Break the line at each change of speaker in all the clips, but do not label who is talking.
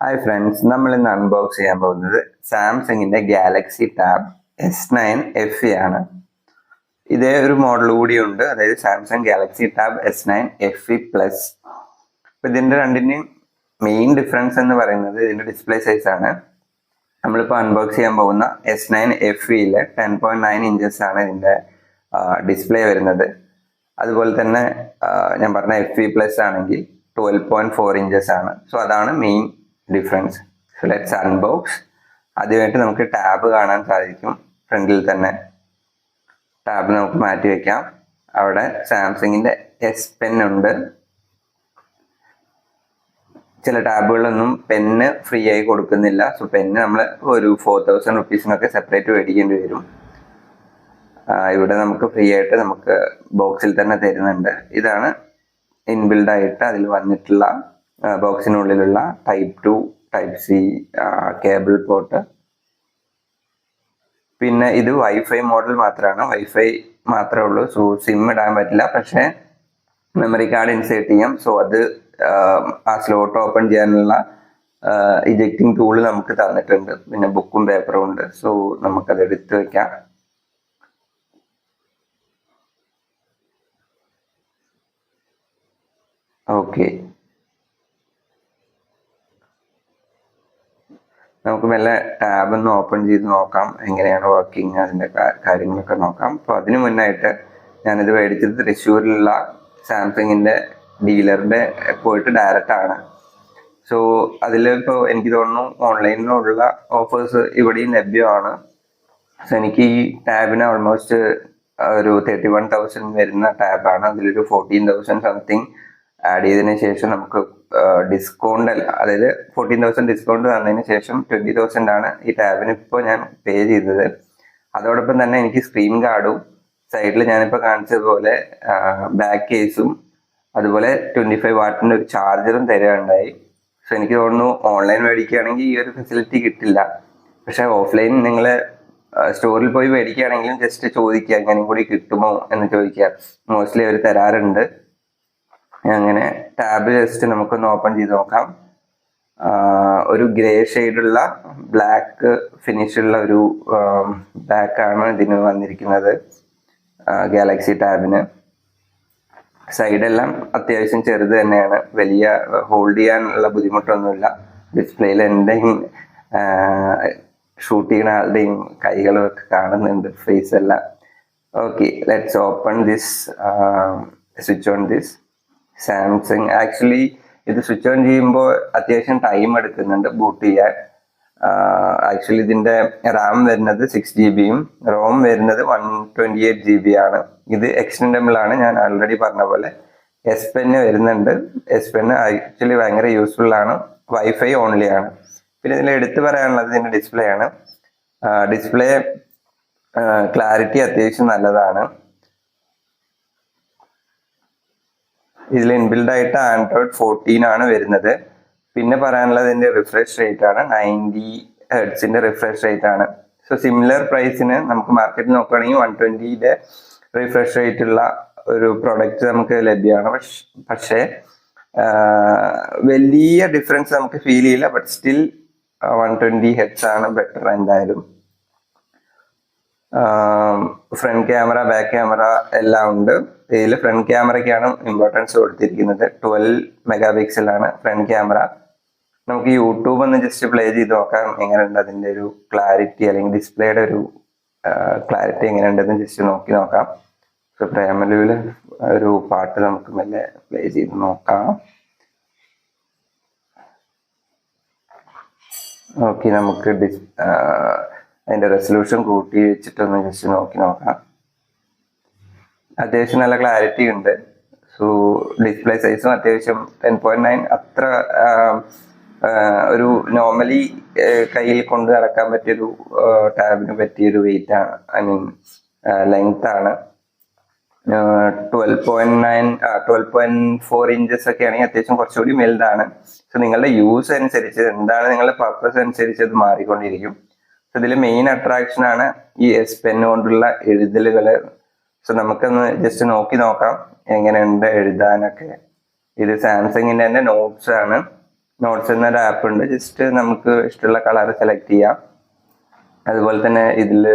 Hi friends നമ്മൾ ഇന്ന് unbox ചെയ്യാൻ പോകുന്നത് സാംസങ്ങിന്റെ Galaxy Tab S nine F E ആണ്. ഇതേ ഒരു മോഡൽ കൂടിയുണ്ട് അതായത് Samsung Galaxy Tab S nine F E plus അപ്പോൾ ഇതിന്റെ രണ്ടിന്റെയും മെയിൻ ഡിഫറൻസ് എന്ന് പറയുന്നത് ഇതിന്റെ ഡിസ്പ്ലേ സൈസ് ആണ്. നമ്മളിപ്പോൾ അൺബോക്സ് ചെയ്യാൻ പോകുന്ന എസ് നയൻ എഫ് ഇയിലെ ടെൻ പോയിന്റ് നയൻ ഇഞ്ചസ് ആണ് ഇതിന്റെ ഡിസ്പ്ലേ വരുന്നത്. അതുപോലെ തന്നെ ഞാൻ പറഞ്ഞ എഫ് ഇ പ്ലസ് ആണെങ്കിൽ ട്വൽവ് പോയിന്റ് ഫോർ ഇഞ്ചസ് ആണ്. സോ അതാണ് main difference so let's unbox ആദ്യമായിട്ട് നമുക്ക് ടാബ് കാണാൻ സാധിക്കും. ഫ്രണ്ടിൽ തന്നെ ടാബ് നമുക്ക് മാറ്റി വയ്ക്കാം അവിടെ സാംസങ്ങിന്റെ എസ് പെൻ ഉണ്ട്. ചില ടാബുകളൊന്നും പെന്ന് ഫ്രീ ആയി കൊടുക്കുന്നില്ല. സോ പെന്ന് നമ്മൾ ഒരു ഫോർ തൗസൻഡ് റുപ്പീസിനൊക്കെ സെപ്പറേറ്റ് മേടിക്കേണ്ടി വരും. ഇവിടെ നമുക്ക് ഫ്രീ ആയിട്ട് നമുക്ക് ബോക്സിൽ തന്നെ തരുന്നുണ്ട്. ഇതാണ് ഇൻബിൽഡായിട്ട് അതിൽ വന്നിട്ടുള്ള ബോക്സിനുള്ളിലുള്ള type two type C cable port. പിന്നെ ഇത് വൈഫൈ മോഡൽ മാത്രമാണ് വൈഫൈ മാത്രമേ ഉള്ളൂ. സോ സിം ഇടാൻ പറ്റില്ല. പക്ഷേ മെമ്മറി കാർഡ് ഇൻസേർട്ട് ചെയ്യാം. സോ അത് ആ, സ്ലോട്ട് ഓപ്പൺ ചെയ്യാനുള്ള ഇജക്റ്റിംഗ് ടൂൾ നമുക്ക് തന്നിട്ടുണ്ട്. പിന്നെ ബുക്കും പേപ്പറും ഉണ്ട്. സോ നമുക്കത് എടുത്ത് വെക്കാം. ഓക്കെ. നമുക്ക് മെല്ലെ ടാബ് ഒന്ന് ഓപ്പൺ ചെയ്ത് നോക്കാം. എങ്ങനെയാണ് വർക്കിംഗ് അതിന്റെ കാര്യങ്ങളൊക്കെ നോക്കാം. അപ്പോൾ അതിനു മുന്നായിട്ട് ഞാനിത് മേടിച്ചത് തൃശ്ശൂരിലുള്ള സാംസങ്ങിന്റെ ഡീലറിന്റെ പോയിട്ട് ഡയറക്റ്റ് ആണ്. സോ അതിൽ ഇപ്പോൾ എനിക്ക് തോന്നുന്നു ഓൺലൈനിലുള്ള ഓഫേഴ്സ് ഇവിടെയും ലഭ്യമാണ്. സോ എനിക്ക് ഈ ടാബിന് ഓൾമോസ്റ്റ് ഒരു തേർട്ടി വൺ തൗസൻഡ് വരുന്ന ടാബാണ്. അതിലൊരു ഫോർട്ടീൻ തൗസൻഡ് സംതിങ് ആഡ് ചെയ്തതിന് ശേഷം നമുക്ക് ഡിസ്കൗണ്ട് അതായത് ഫോർട്ടീൻ തൗസൻഡ് ഡിസ്കൗണ്ട് തന്നതിന് ശേഷം ട്വന്റി തൗസൻഡ് ആണ് ഈ ടാബിന് ഇപ്പോൾ ഞാൻ പേ ചെയ്തത്. അതോടൊപ്പം തന്നെ എനിക്ക് സ്ക്രീൻ ഗാർഡും സൈഡിൽ ഞാനിപ്പോൾ കാണിച്ചതുപോലെ ബാക്ക് കേസും അതുപോലെ ട്വന്റി ഫൈവ് വാട്ടിന്റെ ഒരു ചാർജറും തരികയുണ്ടായി സോ എനിക്ക് തോന്നുന്നു ഓൺലൈൻ മേടിക്കുകയാണെങ്കിൽ ഈ ഒരു ഫെസിലിറ്റി കിട്ടില്ല. പക്ഷെ ഓഫ്ലൈൻ നിങ്ങൾ സ്റ്റോറിൽ പോയി മേടിക്കുകയാണെങ്കിലും ജസ്റ്റ് ചോദിക്കുക എങ്ങനെയും കൂടി കിട്ടുമോ എന്ന് ചോദിക്കുക. മോസ്റ്റ്ലി അവർ തരാറുണ്ട്. അങ്ങനെ ടാബ് ജസ്റ്റ് നമുക്കൊന്ന് ഓപ്പൺ ചെയ്ത് നോക്കാം. ഒരു ഗ്രേ ഷെയ്ഡുള്ള ബ്ലാക്ക് ഫിനിഷുള്ള ഒരു ബാക്ക് ആണ് ഇതിന് വന്നിരിക്കുന്നത് ഗാലക്സി ടാബിന്. സൈഡെല്ലാം അത്യാവശ്യം ചെറുത് തന്നെയാണ്. വലിയ ഹോൾഡ് ചെയ്യാനുള്ള ബുദ്ധിമുട്ടൊന്നുമില്ല. ഡിസ്പ്ലേയിൽ എന്റെയും ഷൂട്ട് ചെയ്യുന്ന ആളുടെയും കൈകളും ഒക്കെ കാണുന്നുണ്ട് ഫേസ് എല്ലാം. Okay let's open this switch on this Samsung. Actually ഇത് സ്വിച്ച് ഓൺ ചെയ്യുമ്പോൾ അത്യാവശ്യം ടൈം എടുക്കുന്നുണ്ട് ബൂട്ട് ചെയ്യാൻ. ആക്ച്വലി ഇതിന്റെ റാം വരുന്നത് സിക്സ് ജി ബിയും റോം വരുന്നത് one twenty eight G B ആണ്. ഇത് എക്സ്റ്റൻഡബിൾ ആണ് ഞാൻ ആൾറെഡി പറഞ്ഞ പോലെ. എസ് പെന്ന് വരുന്നുണ്ട്. എസ് പെന്ന് ആക്ച്വലി ഭയങ്കര യൂസ്ഫുൾ ആണ്. വൈഫൈ ഓൺലി ആണ്. പിന്നെ ഇതിൽ എടുത്തു പറയാനുള്ളത് ഇതിന്റെ ഡിസ്പ്ലേ ആണ്. ഡിസ്പ്ലേ ക്ലാരിറ്റി അത്യാവശ്യം നല്ലതാണ്. ഇതിൽ ഇൻബിൽഡ് ആയിട്ട് ആൻഡ്രോയിഡ് ഫോർട്ടീൻ ആണ് വരുന്നത്. പിന്നെ പറയാനുള്ളത് ഇതിന്റെ റിഫ്രഷ് റേറ്റ് ആണ്. നയന്റി ഹെഡ്സിന്റെ റിഫ്രഷ് റേറ്റ് ആണ്. സോ സിമിലർ പ്രൈസിന് നമുക്ക് മാർക്കറ്റിൽ നോക്കുകയാണെങ്കിൽ വൺ ട്വന്റിയുടെ റിഫ്രഷ് റേറ്റ് ഉള്ള ഒരു പ്രൊഡക്റ്റ് നമുക്ക് ലഭ്യമാണ്. പക്ഷേ വലിയ ഡിഫറൻസ് നമുക്ക് ഫീൽ ചെയ്യില്ല. But still one twenty hertz ആണ് ബെറ്റർ എന്തായാലും. ഫ്രണ്ട് ക്യാമറ ബാക്ക് ക്യാമറ എല്ലാം ഉണ്ട്. ഇതിൽ ഫ്രണ്ട് ക്യാമറയ്ക്കാണ് ഇമ്പോർട്ടൻസ് കൊടുത്തിരിക്കുന്നത്. ട്വൽവ് മെഗാ പിക്സലാണ് ഫ്രണ്ട് ക്യാമറ നമുക്ക് യൂട്യൂബ് ഒന്ന് ജസ്റ്റ് പ്ലേ ചെയ്ത് നോക്കാം എങ്ങനെയുണ്ട് അതിന്റെ ഒരു ക്ലാരിറ്റി അല്ലെങ്കിൽ ഡിസ്പ്ലേയുടെ ഒരു ക്ലാരിറ്റി എങ്ങനെയുണ്ടെന്ന് ജസ്റ്റ് നോക്കി നോക്കാം. സോ പ്രേമലുവിൽ ഒരു പാട്ട് നമുക്ക് മെല്ലെ പ്ലേ ചെയ്ത് നോക്കാം. ഓക്കെ നമുക്ക് ഡിസ് അതിന്റെ റെസൊല്യൂഷൻ കൂട്ടി വെച്ചിട്ടൊന്ന് ജസ്റ്റ് നോക്കി നോക്കാം. അത്യാവശ്യം നല്ല ക്ലാരിറ്റി ഉണ്ട്. സോ ഡിസ്പ്ലേ സൈസും അത്യാവശ്യം ടെൻ പോയിന്റ് നയൻ അത്ര ഒരു നോർമലി കയ്യിൽ കൊണ്ട് നടക്കാൻ പറ്റിയൊരു ടാബിന് പറ്റിയൊരു വെയിറ്റ് ആണ്. ഐ മീൻ ലെങ്ത് ആണ്. Twelve point nine twelve point four inches ഒക്കെ ആണെങ്കിൽ അത്യാവശ്യം കുറച്ചുകൂടി വലുതാണ്. സോ നിങ്ങളുടെ യൂസ് അനുസരിച്ച് എന്താണ് നിങ്ങളുടെ പർപ്പസ് അനുസരിച്ച് അത് മാറിക്കൊണ്ടിരിക്കും. സോ ഇതിൽ മെയിൻ അട്രാക്ഷൻ ആണ് ഈ എസ് പെൻ കൊണ്ടുള്ള എഴുതലുകൾ. സോ നമുക്കൊന്ന് ജസ്റ്റ് നോക്കി നോക്കാം. എങ്ങനെയുണ്ട് എഴുതാനൊക്കെ. ഇത് സാംസങ്ങിന്റെ തന്നെ നോട്ട്സ് ആണ്. നോട്ട്സ് എന്നൊരു ആപ്പ് ഉണ്ട്. ജസ്റ്റ് നമുക്ക് ഇഷ്ടമുള്ള കളർ സെലക്ട് ചെയ്യാം. അതുപോലെ തന്നെ ഇതിൽ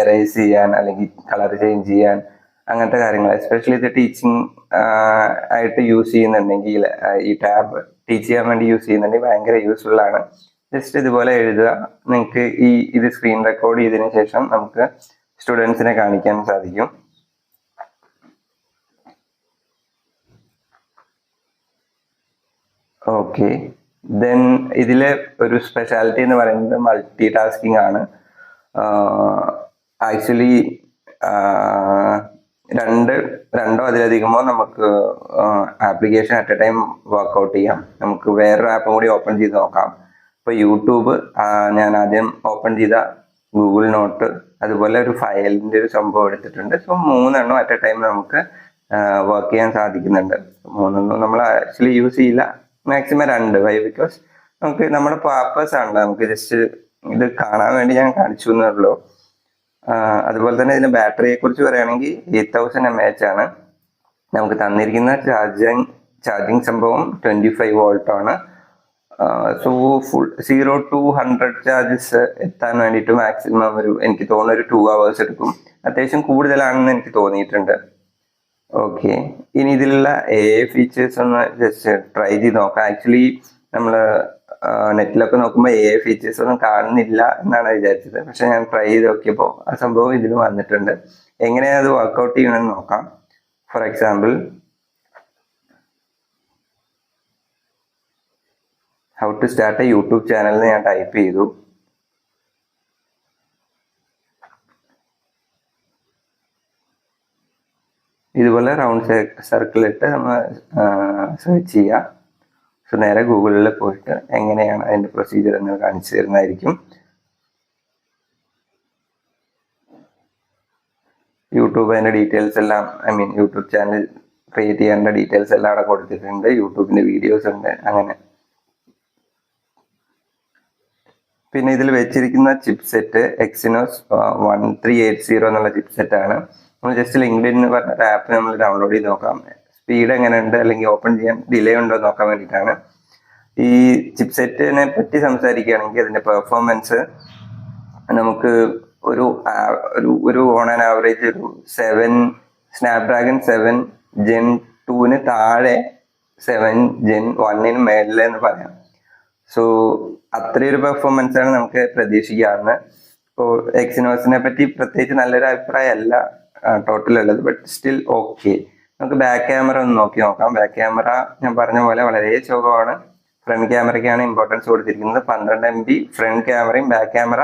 എറേസ് ചെയ്യാൻ അല്ലെങ്കിൽ കളർ ചേഞ്ച് ചെയ്യാൻ അങ്ങനത്തെ കാര്യങ്ങൾ. എസ്പെഷ്യലി ഇത് ടീച്ചിങ് ആയിട്ട് യൂസ് ചെയ്യുന്നുണ്ടെങ്കിൽ ഈ ടാബ് ടീച്ച് ചെയ്യാൻ വേണ്ടി യൂസ് ചെയ്യുന്നുണ്ടെങ്കിൽ ഭയങ്കര യൂസ്ഫുൾ ആണ്. ജസ്റ്റ് ഇതുപോലെ എഴുതുക. നിങ്ങൾക്ക് ഈ ഇത് സ്ക്രീൻ റെക്കോർഡ് ചെയ്തതിനു ശേഷം നമുക്ക് സ്റ്റുഡൻസിനെ കാണിക്കാൻ സാധിക്കും. ഓക്കെ ദെൻ ഇതിൽ ഒരു സ്പെഷ്യാലിറ്റി എന്ന് പറയുന്നത് മൾട്ടി ടാസ്കിംഗ് ആണ് ആക്ച്വലി രണ്ട് രണ്ടോ അതിലധികമോ നമുക്ക് application at a time work out ചെയ്യാം. നമുക്ക് വേറൊരു ആപ്പും കൂടി ഓപ്പൺ ചെയ്ത് നോക്കാം. ഇപ്പോൾ യൂട്യൂബ് ഞാൻ ആദ്യം ഓപ്പൺ ചെയ്ത ഗൂഗിൾ നോട്ട് അതുപോലെ ഒരു ഫയലിന്റെ ഒരു സംഭവം എടുത്തിട്ടുണ്ട്. സോ മൂന്നെണ്ണം അറ്റ് എ ടൈം നമുക്ക് വർക്ക് ചെയ്യാൻ സാധിക്കുന്നുണ്ട്. മൂന്നെണ്ണം നമ്മൾ ആക്ച്വലി യൂസ് ചെയ്യില്ല. മാക്സിമം രണ്ട് വൈ ബിക്കോസ് നമുക്ക് നമ്മുടെ പർപ്പസ് ആണ് നമുക്ക് ജസ്റ്റ് ഇത് കാണാൻ വേണ്ടി ഞാൻ കാണിച്ചു എന്നേ ഉള്ളൂ അതുപോലെ തന്നെ ഇതിന്റെ ബാറ്ററിയെ കുറിച്ച് പറയുകയാണെങ്കിൽ എയ്റ്റ് തൗസൻഡ് എം എച്ച് ആണ്. നമുക്ക് തന്നിരിക്കുന്ന ചാർജിങ് ചാർജിങ് സംഭവം ട്വന്റി ഫൈവ് വോൾട്ട് ആണ് so full zero to hundred charges എത്താൻ വേണ്ടിയിട്ട് മാക്സിമം ഒരു എനിക്ക് തോന്നുന്ന ഒരു ടു അവേഴ്സ് എടുക്കും. അത്യാവശ്യം കൂടുതലാണെന്ന് എനിക്ക് തോന്നിയിട്ടുണ്ട്. ഓക്കെ ഇനി ഇതിലുള്ള എ ഫീച്ചേഴ്സ് ഒന്ന് ജസ്റ്റ് ട്രൈ ചെയ്ത് നോക്കാം. ആക്ച്വലി നമ്മൾ നെറ്റിലൊക്കെ നോക്കുമ്പോൾ എ ഫീച്ചേഴ്സ് ഒന്നും കാണുന്നില്ല എന്നാണ് വിചാരിച്ചത്. പക്ഷെ ഞാൻ ട്രൈ ചെയ്ത് നോക്കിയപ്പോൾ ആ സംഭവം ഇതിൽ വന്നിട്ടുണ്ട്. എങ്ങനെയാണ് അത് വർക്കൗട്ട് ചെയ്യണമെന്ന് നോക്കാം. For example how to start a YouTube channel ഞാൻ ടൈപ്പ് ചെയ്തു. ഇതുപോലെ റൗണ്ട് സർക്കിൾ ഇട്ട് നമ്മൾ സെർച്ച് ചെയ്യുക സോ നേരെ ഗൂഗിളിൽ പോയിട്ട് എങ്ങനെയാണ് അതിന്റെ പ്രൊസീജിയർ എന്ന് കാണിച്ചു തരുന്നതായിരിക്കും. യൂട്യൂബ് അതിന്റെ ഡീറ്റെയിൽസ് എല്ലാം I mean YouTube channel create ചെയ്യേണ്ട ഡീറ്റെയിൽസ് എല്ലാം അവിടെ കൊടുത്തിട്ടുണ്ട്. യൂട്യൂബിന്റെ വീഡിയോസ് ഉണ്ട് അങ്ങനെ. പിന്നെ ഇതിൽ വെച്ചിരിക്കുന്ന chipset Exynos one three eight zero എന്നുള്ള ചിപ്സെറ്റ് ആണ്. നമ്മൾ ജസ്റ്റ് ലിങ്ക്ഡിൻ എന്ന് പറഞ്ഞ ഒരു ആപ്പ് നമ്മൾ ഡൗൺലോഡ് ചെയ്ത് നോക്കാം. സ്പീഡ് എങ്ങനെയുണ്ട്? അല്ലെങ്കിൽ ഓപ്പൺ ചെയ്യാൻ ഡിലേ ഉണ്ടോ നോക്കാൻ വേണ്ടിയിട്ടാണ്. ഈ ചിപ്സെറ്റിനെ പറ്റി സംസാരിക്കുകയാണെങ്കിൽ അതിന്റെ പെർഫോമൻസ് നമുക്ക് ഒരു ഒരു ഒരു ഓൺ ആൻ ആവറേജ് ഒരു സെവൻ സ്നാപ്ഡ്രാഗൺ സെവൻ ജെൻ ടൂവിന് താഴെ സെവൻ ജെൻ വണ്ണിന് മേളിൽ എന്ന് പറയാം. സോ അത്രയൊരു പെർഫോമൻസ് ആണ് നമുക്ക് പ്രതീക്ഷിക്കാവുന്നത്. ഇപ്പോൾ എക്സിനോസിനെ പറ്റി പ്രത്യേകിച്ച് നല്ലൊരു അഭിപ്രായമല്ല. ടോട്ടൽ ഉള്ളത് ബട്ട് സ്റ്റിൽ ഓക്കെ നമുക്ക് ബാക്ക് ക്യാമറ ഒന്ന് നോക്കി നോക്കാം. ബാക്ക് ക്യാമറ ഞാൻ പറഞ്ഞ പോലെ വളരെ ചുഖമാണ് ഫ്രണ്ട് ക്യാമറയ്ക്കാണ് ഇമ്പോർട്ടൻസ് കൊടുത്തിരിക്കുന്നത്. പന്ത്രണ്ട് എം ബി ഫ്രണ്ട് ക്യാമറയും back camera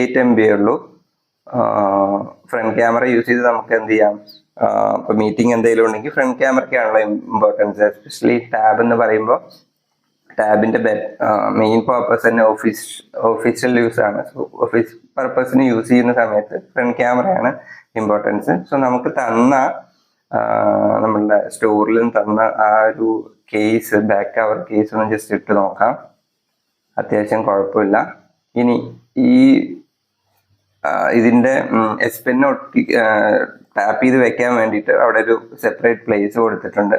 eight M B ഉള്ളൂ. ഫ്രണ്ട് ക്യാമറ യൂസ് ചെയ്ത് നമുക്ക് എന്ത് ചെയ്യാം? ഇപ്പൊ മീറ്റിംഗ് എന്തെങ്കിലും ഉണ്ടെങ്കിൽ ഫ്രണ്ട് ക്യാമറയ്ക്കാണല്ലോ ഇമ്പോർട്ടൻസ് എസ്പെഷ്യലി ടാബ് എന്ന് പറയുമ്പോൾ ടാബിന്റെ മെയിൻ പർപ്പസ് തന്നെ ഓഫീസ് ഓഫീഷ്യൽ യൂസ് ആണ്. സോ ഓഫീസ് പർപ്പസിന് യൂസ് ചെയ്യുന്ന സമയത്ത് ഫ്രണ്ട് ക്യാമറയാണ് ഇമ്പോർട്ടൻസ് സോ നമുക്ക് തന്ന നമ്മളുടെ സ്റ്റോറിൽ തന്ന ആ ഒരു കേസ് ബാക്ക് കവർ കേസ് ഒന്ന് ജസ്റ്റ് ഇട്ട് നോക്കാം. അത്യാവശ്യം കുഴപ്പമില്ല. ഇനി ഈ ഇതിന്റെ എസ് പെൻ ഒട്ടി ടാപ്പ് ചെയ്ത് വെക്കാൻ വേണ്ടിയിട്ട് അവിടെ ഒരു സെപ്പറേറ്റ് പ്ലേസ് കൊടുത്തിട്ടുണ്ട്.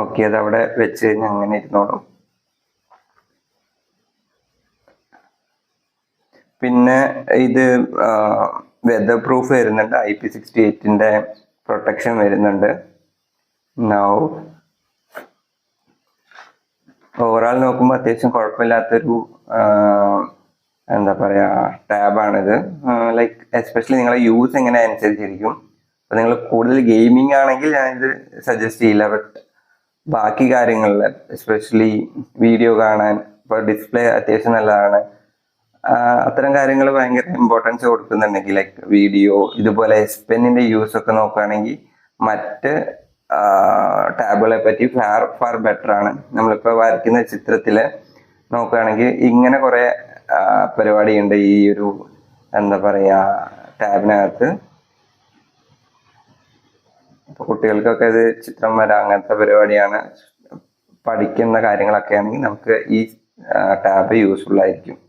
ഓക്കെ അത് അവിടെ വെച്ച് കഴിഞ്ഞാൽ അങ്ങനെ ഇരുന്നോളും. പിന്നെ ഇത് വെതർ പ്രൂഫ് വരുന്നുണ്ട്. ഐ പി സിക്സ്റ്റി എയ്റ്റിന്റെ പ്രൊട്ടക്ഷൻ വരുന്നുണ്ട്. നൗ ഓവറാൾ നോക്കുമ്പോൾ അത്യാവശ്യം കുഴപ്പമില്ലാത്തൊരു എന്താ പറയുക ടാബാണിത്. ലൈക്ക് എസ്പെഷ്യലി നിങ്ങളെ യൂസ് എങ്ങനെ അനുസരിച്ചിരിക്കും. അപ്പോൾ നിങ്ങൾ കൂടുതൽ ഗെയിമിംഗ് ആണെങ്കിൽ ഞാനിത് സജസ്റ്റ് ചെയ്യില്ല. ബട്ട് ബാക്കി കാര്യങ്ങളിൽ എസ്പെഷ്യലി വീഡിയോ കാണാൻ ഇപ്പോൾ ഡിസ്പ്ലേ അത്യാവശ്യം നല്ലതാണ്. അത്തരം കാര്യങ്ങൾ ഭയങ്കര ഇമ്പോർട്ടൻസ് കൊടുക്കുന്നുണ്ടെങ്കിൽ ലൈക്ക് വീഡിയോ ഇതുപോലെ എസ് പെന്നിന്റെ യൂസ് ഒക്കെ നോക്കുകയാണെങ്കിൽ മറ്റ് ടാബുകളെ പറ്റി ഫാർ ഫാർ ബെറ്റർ ആണ്. നമ്മളിപ്പോൾ വരയ്ക്കുന്ന ചിത്രത്തിൽ നോക്കുകയാണെങ്കിൽ ഇങ്ങനെ കുറെ പരിപാടിയുണ്ട്. ഈ ഒരു എന്താ പറയാ ടാബിനകത്ത് കുട്ടികൾക്കൊക്കെ ഇത് ചിത്രം വരാം അങ്ങനത്തെ പരിപാടിയാണ്. പഠിക്കുന്ന കാര്യങ്ങളൊക്കെ ആണെങ്കിൽ നമുക്ക് ഈ ടാബ് യൂസ്ഫുൾ ആയിരിക്കും.